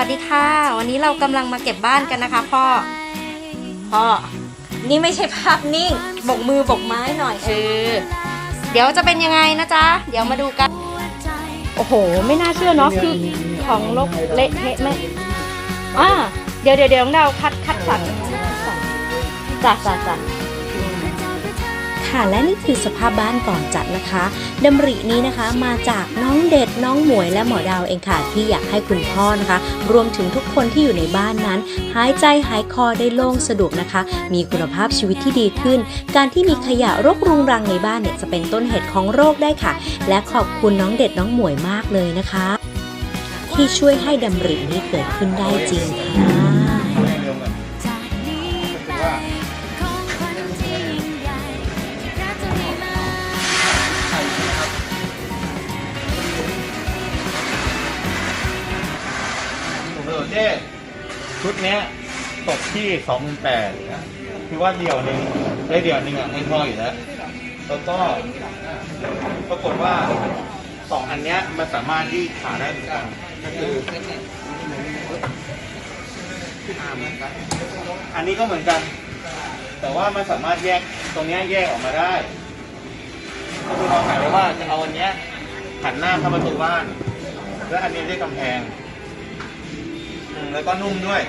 สวัสดีค่ะ วันนี้เรากำลังมาเก็บบ้านกันนะคะ พ่อ พ่อ นี่ไม่ใช่ภาพนิ่ง บกมือบกไม้หน่อยเออ เดี๋ยวจะเป็นยังไงนะจ๊ะ เดี๋ยวมาดูกัน โอ้โห ไม่น่าเชื่อเนาะ คือของลกเละเทะไหมอ่าเดี๋ยวเดี๋ยวเดี๋ยวน้องดาวคัดคัดสั่นจ้ะจ้ะจ้ะ ค่ะ และนี่คือสภาพบ้านก่อนจัดนะคะดำรินี้นะคะมาจากน้องเด็ดน้องหมวยและหมอดาวเองค่ะที่อยากให้คุณพ่อนะคะ รวมถึงทุกคนที่อยู่ในบ้านนั้น หายใจหายคอได้โล่งสะดวกนะคะ มีคุณภาพชีวิตที่ดีขึ้น การที่มีขยะรกรุงรังในบ้านเนี่ยจะเป็นต้นเหตุของโรคได้ค่ะ และขอบคุณน้องเด็ดน้องหมวยมากเลยนะคะ ที่ช่วยให้ดำรินี้เกิดขึ้นได้จริงค่ะ ผมเลยเจ้ชุดเนี้ยตกที่สองหมื่นแปดคือว่าเดี่ยวหนึ่งได้เดี่ยวหนึ่งอะให้พออยู่แล้วแล้วก็ปรากฏว่าสองอันเนี้ยมันสามารถยืดขาได้เหมือนกันก็คืออันนี้ก็เหมือนกัน แต่ว่ามันสามารถแยกตรงเนี้ยแยกออกมาได้ก็คือเราขายว่าจะเอาอันเนี้ยหันหน้าเข้าประตูบ้าน แล้วอันนี้ได้กำแพง แล้วก็นุ่มด้วย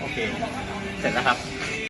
โอเค เสร็จแล้วครับ